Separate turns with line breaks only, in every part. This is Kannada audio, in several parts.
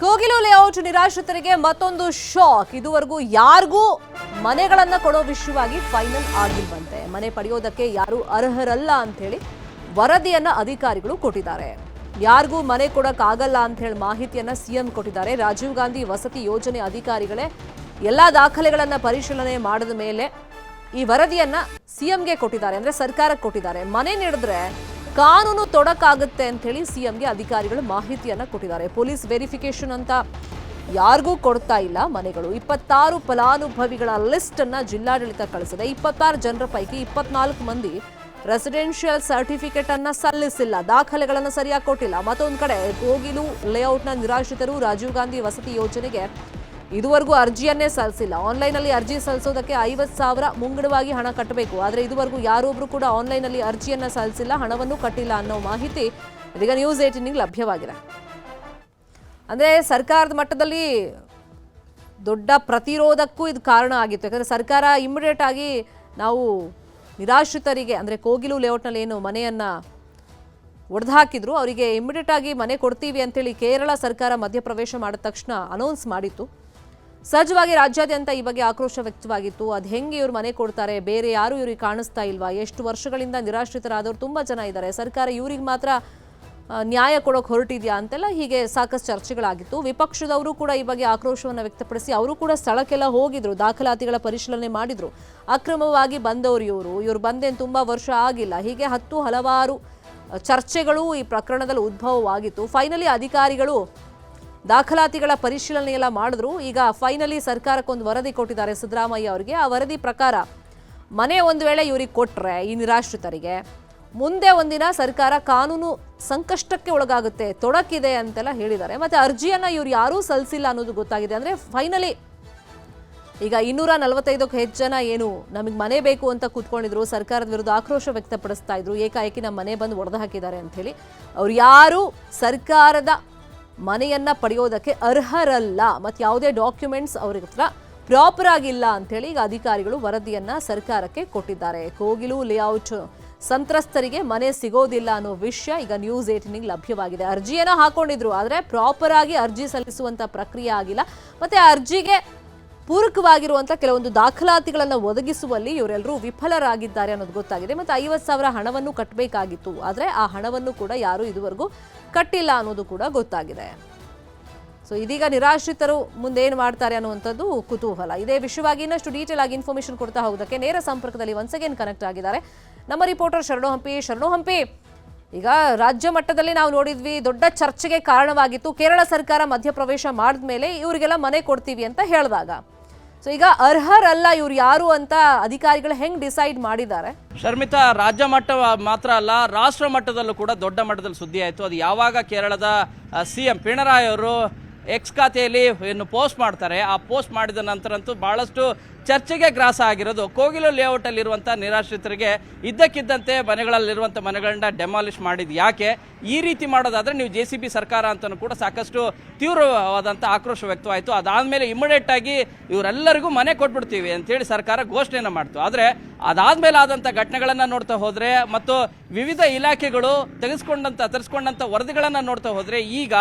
ಕೋಗಿಲು ಲೇಔಟ್ ನಿರಾಶ್ರಿತರಿಗೆ ಮತ್ತೊಂದು ಶಾಕ್. ಇದುವರೆಗೂ ಯಾರಿಗೂ ಮನೆಗಳನ್ನು ಕೊಡೋ ವಿಷಯವಾಗಿ ಫೈನಲ್ ಆಗಿಲ್ವಂತೆ. ಮನೆ ಪಡೆಯೋದಕ್ಕೆ ಯಾರು ಅರ್ಹರಲ್ಲ ಅಂತ ಹೇಳಿ ವರದಿಯನ್ನ ಅಧಿಕಾರಿಗಳು ಕೊಟ್ಟಿದ್ದಾರೆ. ಯಾರಿಗೂ ಮನೆ ಕೊಡೋಕ್ಕಾಗಲ್ಲ ಹೇಳಿ ಮಾಹಿತಿಯನ್ನ ಸಿಎಂ ಕೊಟ್ಟಿದ್ದಾರೆ. ರಾಜೀವ್ ಗಾಂಧಿ ವಸತಿ ಯೋಜನೆ ಅಧಿಕಾರಿಗಳೇ ಎಲ್ಲಾ ದಾಖಲೆಗಳನ್ನು ಪರಿಶೀಲನೆ ಮಾಡಿದ ಮೇಲೆ ಈ ವರದಿಯನ್ನ ಸಿಎಂಗೆ ಕೊಟ್ಟಿದ್ದಾರೆ. ಅಂದ್ರೆ ಸರ್ಕಾರಕ್ಕೆ ಕೊಟ್ಟಿದ್ದಾರೆ. ಮನೆ ನೀಡಿದ್ರೆ ಕಾನೂನು ತೊಡಕಾಗುತ್ತೆ ಅಂತ ಹೇಳಿ ಸಿಎಂಗೆ ಅಧಿಕಾರಿಗಳು ಮಾಹಿತಿಯನ್ನ ಕೊಟ್ಟಿದ್ದಾರೆ. ಪೊಲೀಸ್ ವೆರಿಫಿಕೇಶನ್ ಅಂತ ಯಾರಿಗೂ ಕೊಡ್ತಾ ಇಲ್ಲ ಮನೆಗಳು. ಇಪ್ಪತ್ತಾರು ಫಲಾನುಭವಿಗಳ ಲಿಸ್ಟ್ ಅನ್ನ ಜಿಲ್ಲಾಡಳಿತ ಕಳಿಸಿದೆ. ಇಪ್ಪತ್ತಾರು ಜನರ ಪೈಕಿ ಇಪ್ಪತ್ನಾಲ್ಕು ಮಂದಿ ರೆಸಿಡೆನ್ಷಿಯಲ್ ಸರ್ಟಿಫಿಕೇಟ್ ಅನ್ನ ಸಲ್ಲಿಸಿಲ್ಲ. ದಾಖಲೆಗಳನ್ನು ಸರಿಯಾಗಿ ಕೊಟ್ಟಿಲ್ಲ. ಮತ್ತೊಂದು ಕಡೆ, ಕೋಗಿಲು ಲೇಔಟ್ನ ನಿರಾಶ್ರಿತರು ರಾಜೀವ್ ಗಾಂಧಿ ವಸತಿ ಯೋಜನೆಗೆ ಇದುವರೆಗೂ ಅರ್ಜಿಯನ್ನೇ ಸಲ್ಲಿಸಿಲ್ಲ. ಆನ್ಲೈನಲ್ಲಿ ಅರ್ಜಿ ಸಲ್ಲಿಸೋದಕ್ಕೆ ಐವತ್ತು ಸಾವಿರ ಮುಂಗಡವಾಗಿ ಹಣ ಕಟ್ಟಬೇಕು. ಆದರೆ ಇದುವರೆಗೂ ಯಾರೊಬ್ಬರು ಕೂಡ ಆನ್ಲೈನಲ್ಲಿ ಅರ್ಜಿಯನ್ನ ಸಲ್ಲಿಸಿಲ್ಲ, ಹಣವನ್ನು ಕಟ್ಟಿಲ್ಲ ಅನ್ನೋ ಮಾಹಿತಿ ಇದೀಗ ನ್ಯೂಸ್ ಏಟಿನಿಗೆ ಲಭ್ಯವಾಗಿದೆ. ಅಂದರೆ ಸರ್ಕಾರದ ಮಟ್ಟದಲ್ಲಿ ದೊಡ್ಡ ಪ್ರತಿರೋಧಕ್ಕೂ ಇದು ಕಾರಣ ಆಗಿತ್ತು. ಯಾಕಂದರೆ ಸರ್ಕಾರ ಇಮಿಡಿಯೇಟ್ ಆಗಿ ನಾವು ನಿರಾಶ್ರಿತರಿಗೆ, ಅಂದರೆ ಕೋಗಿಲು ಲೇಔಟ್ನಲ್ಲಿ ಏನು ಮನೆಯನ್ನು ಒಡೆದು ಹಾಕಿದ್ರು ಅವರಿಗೆ ಇಮಿಡಿಯೇಟ್ ಆಗಿ ಮನೆ ಕೊಡ್ತೀವಿ ಅಂತೇಳಿ ಕೇರಳ ಸರ್ಕಾರ ಮಧ್ಯಪ್ರವೇಶ ಮಾಡಿದ ತಕ್ಷಣ ಅನೌನ್ಸ್ ಮಾಡಿತ್ತು. ಸಹಜವಾಗಿ ರಾಜ್ಯಾದ್ಯಂತ ಈ ಬಗ್ಗೆ ಆಕ್ರೋಶ ವ್ಯಕ್ತವಾಗಿತ್ತು. ಅದು ಹೆಂಗೆ ಇವ್ರು ಮನೆ ಕೊಡ್ತಾರೆ? ಬೇರೆ ಯಾರು ಇವ್ರಿಗೆ ಕಾಣಿಸ್ತಾ ಇಲ್ವಾ? ಎಷ್ಟು ವರ್ಷಗಳಿಂದ ನಿರಾಶ್ರಿತರಾದವರು ತುಂಬ ಜನ ಇದ್ದಾರೆ. ಸರ್ಕಾರ ಇವ್ರಿಗೆ ಮಾತ್ರ ನ್ಯಾಯ ಕೊಡೋಕೆ ಹೊರಟಿದ್ಯಾ ಅಂತೆಲ್ಲ ಹೀಗೆ ಸಾಕಷ್ಟು ಚರ್ಚೆಗಳಾಗಿತ್ತು. ವಿಪಕ್ಷದವರು ಕೂಡ ಈ ಬಗ್ಗೆ ಆಕ್ರೋಶವನ್ನು ವ್ಯಕ್ತಪಡಿಸಿ ಅವರು ಕೂಡ ಸ್ಥಳಕ್ಕೆಲ್ಲ ಹೋಗಿದ್ರು, ದಾಖಲಾತಿಗಳ ಪರಿಶೀಲನೆ ಮಾಡಿದ್ರು. ಅಕ್ರಮವಾಗಿ ಬಂದವರು ಇವರು. ಇವರು ಬಂದೇನು ತುಂಬ ವರ್ಷ ಆಗಿಲ್ಲ. ಹೀಗೆ ಹತ್ತು ಹಲವಾರು ಚರ್ಚೆಗಳು ಈ ಪ್ರಕರಣದಲ್ಲಿ ಉದ್ಭವವಾಗಿತ್ತು. ಫೈನಲಿ ಅಧಿಕಾರಿಗಳು ದಾಖಲಾತಿಗಳ ಪರಿಶೀಲನೆ ಎಲ್ಲ ಮಾಡಿದ್ರು. ಈಗ ಫೈನಲಿ ಸರ್ಕಾರಕ್ಕೊಂದು ವರದಿ ಕೊಟ್ಟಿದ್ದಾರೆ ಸಿದ್ದರಾಮಯ್ಯ ಅವರಿಗೆ. ಆ ವರದಿ ಪ್ರಕಾರ ಮನೆ ಒಂದು ವೇಳೆ ಇವ್ರಿಗೆ ಕೊಟ್ಟರೆ ಈ ನಿರಾಶ್ರಿತರಿಗೆ ಮುಂದೆ ಒಂದಿನ ಸರ್ಕಾರ ಕಾನೂನು ಸಂಕಷ್ಟಕ್ಕೆ ಒಳಗಾಗುತ್ತೆ, ತೊಡಕಿದೆ ಅಂತೆಲ್ಲ ಹೇಳಿದ್ದಾರೆ. ಮತ್ತೆ ಅರ್ಜಿಯನ್ನು ಇವ್ರು ಯಾರೂ ಸಲ್ಲಿಸಿಲ್ಲ ಅನ್ನೋದು ಗೊತ್ತಾಗಿದೆ. ಅಂದರೆ ಫೈನಲಿ ಈಗ ಇನ್ನೂರ ನಲವತ್ತೈದಕ್ಕೂ ಹೆಚ್ಚು ಜನ ಏನು ನಮಗೆ ಮನೆ ಬೇಕು ಅಂತ ಕೂತ್ಕೊಂಡಿದ್ರು, ಸರ್ಕಾರದ ವಿರುದ್ಧ ಆಕ್ರೋಶ ವ್ಯಕ್ತಪಡಿಸ್ತಾ ಇದ್ರು, ಏಕಾಏಕಿ ನಮ್ಮ ಮನೆ ಬಂದು ಒಡೆದು ಹಾಕಿದ್ದಾರೆ ಅಂಥೇಳಿ ಅವ್ರು ಯಾರು ಸರ್ಕಾರದ ಮನೆಯನ್ನ ಪಡೆಯೋದಕ್ಕೆ ಅರ್ಹರಲ್ಲ. ಮತ್ತು ಯಾವುದೇ ಡಾಕ್ಯುಮೆಂಟ್ಸ್ ಅವ್ರ ಹತ್ರ ಪ್ರಾಪರ್ ಆಗಿಲ್ಲ ಅಂತೇಳಿ ಈಗ ಅಧಿಕಾರಿಗಳು ವರದಿಯನ್ನ ಸರ್ಕಾರಕ್ಕೆ ಕೊಟ್ಟಿದ್ದಾರೆ. ಕೋಗಿಲು ಲೇಔಟ್ ಸಂತ್ರಸ್ತರಿಗೆ ಮನೆ ಸಿಗೋದಿಲ್ಲ ಅನ್ನೋ ವಿಷಯ ಈಗ ನ್ಯೂಸ್ ಏಟಿನಿಗೆ ಲಭ್ಯವಾಗಿದೆ. ಅರ್ಜಿಯನ್ನು ಹಾಕೊಂಡಿದ್ರು, ಆದರೆ ಪ್ರಾಪರ್ ಆಗಿ ಅರ್ಜಿ ಸಲ್ಲಿಸುವಂತ ಪ್ರಕ್ರಿಯೆ ಆಗಿಲ್ಲ. ಮತ್ತೆ ಅರ್ಜಿಗೆ ಪೂರಕವಾಗಿರುವಂಥ ಕೆಲವೊಂದು ದಾಖಲಾತಿಗಳನ್ನು ಒದಗಿಸುವಲ್ಲಿ ಇವರೆಲ್ಲರೂ ವಿಫಲರಾಗಿದ್ದಾರೆ ಅನ್ನೋದು ಗೊತ್ತಾಗಿದೆ. ಮತ್ತು ಐವತ್ತು ಸಾವಿರ ಹಣವನ್ನು ಕಟ್ಟಬೇಕಾಗಿತ್ತು ಆದರೆ ಆ ಹಣವನ್ನು ಕೂಡ ಯಾರೂ ಇದುವರೆಗೂ ಕಟ್ಟಿಲ್ಲ ಅನ್ನೋದು ಕೂಡ ಗೊತ್ತಾಗಿದೆ. ಸೊ ಇದೀಗ ನಿರಾಶ್ರಿತರು ಮುಂದೆ ಏನು ಮಾಡ್ತಾರೆ ಅನ್ನುವಂಥದ್ದು ಕುತೂಹಲ. ಇದೇ ವಿಷಯವಾಗಿ ಇನ್ನಷ್ಟು ಡೀಟೇಲ್ ಆಗಿ ಇನ್ಫಾರ್ಮೇಶನ್ ಕೊಡ್ತಾ ಹೋಗೋದಕ್ಕೆ ನೇರ ಸಂಪರ್ಕದಲ್ಲಿ ಒನ್ಸ್ ಅಗೇನ್ ಕನೆಕ್ಟ್ ಆಗಿದ್ದಾರೆ. ನಮ್ಮ ರಿಪೋರ್ಟರ್ ಶರಣು ಹಂಪಿ. ಶರಣು ಹಂಪಿ, ಈಗ ರಾಜ್ಯ ಮಟ್ಟದಲ್ಲಿ ನಾವು ನೋಡಿದ್ವಿ, ದೊಡ್ಡ ಚರ್ಚೆಗೆ ಕಾರಣವಾಗಿತ್ತು. ಕೇರಳ ಸರ್ಕಾರ ಮಧ್ಯಪ್ರವೇಶ ಮಾಡಿದ ಮೇಲೆ ಇವರಿಗೆಲ್ಲ ಮನೆ ಕೊಡ್ತೀವಿ ಅಂತ ಹೇಳಿದಾಗ. ಸೊ ಈಗ ಅರ್ಹರಲ್ಲ ಇವ್ರು ಯಾರು ಅಂತ ಅಧಿಕಾರಿಗಳು ಹೆಂಗ್ ಡಿಸೈಡ್ ಮಾಡಿದ್ದಾರೆ?
ಶರ್ಮಿತಾ, ರಾಜ್ಯ ಮಟ್ಟ ಮಾತ್ರ ಅಲ್ಲ, ರಾಷ್ಟ್ರ ಮಟ್ಟದಲ್ಲೂ ಕೂಡ ದೊಡ್ಡ ಮಟ್ಟದಲ್ಲಿ ಸುದ್ದಿ ಆಯಿತು. ಅದು ಯಾವಾಗ ಕೇರಳದ ಸಿ ಎಂ ಪಿಣರಾಯಿ ಅವರು ಎಕ್ಸ್ ಖಾತೆಯಲ್ಲಿ ಏನು ಪೋಸ್ಟ್ ಮಾಡ್ತಾರೆ, ಆ ಪೋಸ್ಟ್ ಮಾಡಿದ ನಂತರ ಅಂತೂ ಭಾಳಷ್ಟು ಚರ್ಚೆಗೆ ಗ್ರಾಸ ಆಗಿರೋದು ಕೋಗಿಲು ಲೇಔಟಲ್ಲಿರುವಂಥ ನಿರಾಶ್ರಿತರಿಗೆ ಇದ್ದಕ್ಕಿದ್ದಂತೆ ಮನೆಗಳಲ್ಲಿರುವಂಥ ಮನೆಗಳನ್ನ ಡೆಮಾಲಿಷ್ ಮಾಡಿದ್ದು ಯಾಕೆ? ಈ ರೀತಿ ಮಾಡೋದಾದರೆ ನೀವು ಜೆ ಸಿ ಬಿ ಸರ್ಕಾರ ಅಂತಲೂ ಕೂಡ ಸಾಕಷ್ಟು ತೀವ್ರವಾದಂಥ ಆಕ್ರೋಶ ವ್ಯಕ್ತವಾಯಿತು. ಅದಾದಮೇಲೆ ಇಮಿಡಿಯೇಟ್ ಆಗಿ ಇವರೆಲ್ಲರಿಗೂ ಮನೆ ಕೊಟ್ಬಿಡ್ತೀವಿ ಅಂತೇಳಿ ಸರ್ಕಾರ ಘೋಷಣೆಯನ್ನು ಮಾಡ್ತು. ಆದರೆ ಅದಾದಮೇಲೆ ಆದಂಥ ಘಟನೆಗಳನ್ನು ನೋಡ್ತಾ ಹೋದರೆ ಮತ್ತು ವಿವಿಧ ಇಲಾಖೆಗಳು ತೆಗೆಸ್ಕೊಂಡಂಥ ತರಿಸ್ಕೊಂಡಂಥ ವರದಿಗಳನ್ನು ನೋಡ್ತಾ ಹೋದರೆ ಈಗ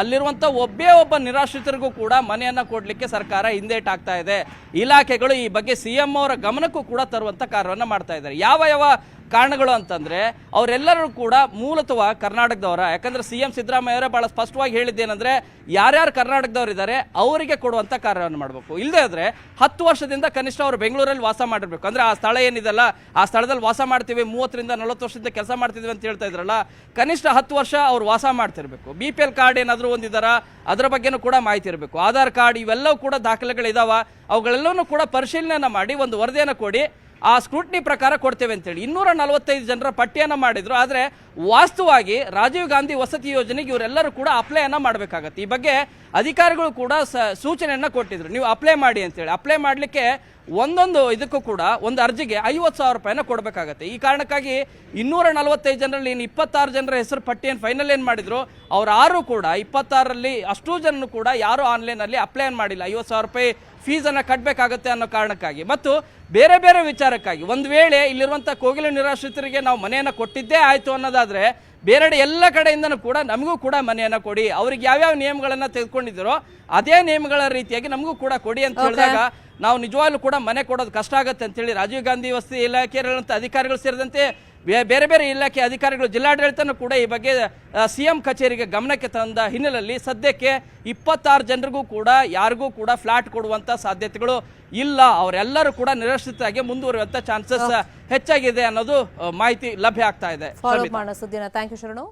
ಅಲ್ಲಿರುವಂಥ ಒಬ್ಬೇ ಒಬ್ಬ ನಿರಾಶ್ರಿತರಿಗೂ ಕೂಡ ಮನೆಯನ್ನು ಕೊಡಲಿಕ್ಕೆ ಸರ್ಕಾರ ಹಿಂದೇಟಾಗ್ತಾ ಇದೆ. ಇಲಾಖೆಗಳು ಈ ಬಗ್ಗೆ ಸಿ ಎಂ ಅವರ ಗಮನಕ್ಕೂ ಕೂಡ ತರುವಂಥ ಕಾರ್ಯವನ್ನು ಮಾಡ್ತಾ ಇದ್ದಾರೆ. ಯಾವ ಯಾವ ಕಾರಣಗಳು ಅಂತಂದ್ರೆ, ಅವರೆಲ್ಲರೂ ಕೂಡ ಮೂಲತಃ ಕರ್ನಾಟಕದವರ. ಯಾಕಂದ್ರೆ ಸಿ ಎಂ ಸಿದ್ದರಾಮಯ್ಯ ಭಾಳ ಸ್ಪಷ್ಟವಾಗಿ ಹೇಳಿದ್ದೇನೆಂದ್ರೆ, ಯಾರ್ಯಾರು ಕರ್ನಾಟಕದವ್ರು ಇದ್ದಾರೆ ಅವರಿಗೆ ಕೊಡುವಂತ ಕಾರ್ಯವನ್ನು ಮಾಡಬೇಕು. ಇಲ್ಲದೇ ಆದರೆ ಹತ್ತು ವರ್ಷದಿಂದ ಕನಿಷ್ಠ ಅವರು ಬೆಂಗಳೂರಲ್ಲಿ ವಾಸ ಮಾಡಿರಬೇಕು. ಅಂದ್ರೆ ಆ ಸ್ಥಳ ಏನಿದೆಲ್ಲ, ಆ ಸ್ಥಳದಲ್ಲಿ ವಾಸ ಮಾಡ್ತೀವಿ, ಮೂವತ್ತರಿಂದ ನಲವತ್ತು ವರ್ಷದಿಂದ ಕೆಲಸ ಮಾಡ್ತಿದ್ವಿ ಅಂತ ಹೇಳ್ತಾ ಇದ್ರಲ್ಲ, ಕನಿಷ್ಠ ಹತ್ತು ವರ್ಷ ಅವ್ರು ವಾಸ ಮಾಡ್ತಿರ್ಬೇಕು. ಬಿ ಪಿ ಎಲ್ ಕಾರ್ಡ್ ಏನಾದರೂ ಒಂದಿದಾರ ಅದರ ಬಗ್ಗೆನೂ ಕೂಡ ಮಾಹಿತಿ ಇರಬೇಕು. ಆಧಾರ್ ಕಾರ್ಡ್ ಇವೆಲ್ಲವೂ ಕೂಡ ದಾಖಲೆಗಳಿದಾವ. ಅವುಗಳೆಲ್ಲವೂ ಕೂಡ ಪರಿಶೀಲನೆಯನ್ನು ಮಾಡಿ, ಒಂದು ವರದಿಯನ್ನು ಕೊಡಿ. ಆ ಸ್ಕ್ರೂಟ್ನಿ ಪ್ರಕಾರ ಕೊಡ್ತೇವೆ ಅಂತೇಳಿ. ಇನ್ನೂರ ನಲವತ್ತೈದು ಜನರ ಪಟ್ಟಿಯನ್ನು ಮಾಡಿದರು. ಆದರೆ ವಾಸ್ತವವಾಗಿ ರಾಜೀವ್ ಗಾಂಧಿ ವಸತಿ ಯೋಜನೆಗೆ ಇವರೆಲ್ಲರೂ ಕೂಡ ಅಪ್ಲೈಯನ್ನು ಮಾಡಬೇಕಾಗತ್ತೆ. ಈ ಬಗ್ಗೆ ಅಧಿಕಾರಿಗಳು ಕೂಡ ಸ, ಸೂಚನೆಯನ್ನು ಕೊಟ್ಟಿದ್ರು. ನೀವು ಅಪ್ಲೈ ಮಾಡಿ ಅಂತೇಳಿ. ಅಪ್ಲೈ ಮಾಡಲಿಕ್ಕೆ ಒಂದೊಂದು ಇದಕ್ಕೂ ಕೂಡ ಒಂದು ಅರ್ಜಿಗೆ ಐವತ್ತು ಸಾವಿರ ರೂಪಾಯಿನ ಕೊಡಬೇಕಾಗತ್ತೆ. ಈ ಕಾರಣಕ್ಕಾಗಿ ಇನ್ನೂರ ನಲವತ್ತೈದು ಜನರಲ್ಲಿ ಇನ್ನು ಇಪ್ಪತ್ತಾರು ಜನರ ಹೆಸರು ಪಟ್ಟಿಯನ್ನು ಫೈನಲ್ ಏನು ಮಾಡಿದ್ರು, ಅವ್ರು ಆರು ಕೂಡ ಇಪ್ಪತ್ತಾರರಲ್ಲಿ ಅಷ್ಟೂ ಜನರು ಕೂಡ ಯಾರು ಆನ್ಲೈನಲ್ಲಿ ಅಪ್ಲೈ ಮಾಡಿಲ್ಲ. ಐವತ್ತು ಸಾವಿರ ರೂಪಾಯಿ ಫೀಸನ್ನು ಕಟ್ಟಬೇಕಾಗತ್ತೆ ಅನ್ನೋ ಕಾರಣಕ್ಕಾಗಿ. ಮತ್ತು ಬೇರೆ ಬೇರೆ ವಿಚಾರಕ್ಕಾಗಿ. ಒಂದು ವೇಳೆ ಇಲ್ಲಿರುವಂಥ ಕೋಗಿಲೆ ನಿರಾಶ್ರಿತರಿಗೆ ನಾವು ಮನೆಯನ್ನು ಕೊಟ್ಟಿದ್ದೇ ಆಯಿತು ಅನ್ನೋದಾದರೆ ಬೇರೆಡೆ ಎಲ್ಲ ಕಡೆಯಿಂದನೂ ಕೂಡ ನಮಗೂ ಕೂಡ ಮನೆಯನ್ನ ಕೊಡಿ. ಅವ್ರಿಗೆ ಯಾವ್ಯಾವ ನಿಯಮಗಳನ್ನು ತೆಗೆದುಕೊಂಡಿದ್ದೀರೋ ಅದೇ ನಿಯಮಗಳ ರೀತಿಯಾಗಿ ನಮಗೂ ಕೂಡ ಕೊಡಿ ಅಂತ ಹೇಳಿದಾಗ ನಾವು ನಿಜವಾಗ್ಲೂ ಕೂಡ ಮನೆ ಕೊಡೋದು ಕಷ್ಟ ಆಗುತ್ತೆ ಅಂತೇಳಿ ರಾಜೀವ್ ಗಾಂಧಿ ವಸತಿ ಇಲಾಖೆಯಲ್ಲಿರುವಂಥ ಅಧಿಕಾರಿಗಳು ಸೇರಿದಂತೆ ಬೇರೆ ಬೇರೆ ಇಲಾಖೆ ಅಧಿಕಾರಿಗಳು ಜಿಲ್ಲಾಡಳಿತನೂ ಕೂಡ ಈ ಬಗ್ಗೆ ಸಿ ಎಂ ಕಚೇರಿಗೆ ಗಮನಕ್ಕೆ ತಂದ ಹಿನ್ನೆಲೆಯಲ್ಲಿ ಸದ್ಯಕ್ಕೆ ಇಪ್ಪತ್ತಾರು ಜನರಿಗೂ ಕೂಡ ಯಾರಿಗೂ ಕೂಡ ಫ್ಲಾಟ್ ಕೊಡುವಂತ ಸಾಧ್ಯತೆಗಳು ಇಲ್ಲ. ಅವರೆಲ್ಲರೂ ಕೂಡ ನಿರಾಶ್ರಿತರಾಗಿ ಮುಂದುವರಿಯುವಂತ ಚಾನ್ಸಸ್ ಹೆಚ್ಚಾಗಿದೆ ಅನ್ನೋದು ಮಾಹಿತಿ ಲಭ್ಯ ಆಗ್ತಾ ಇದೆ.
ಥ್ಯಾಂಕ್ ಯು ಶರಣು.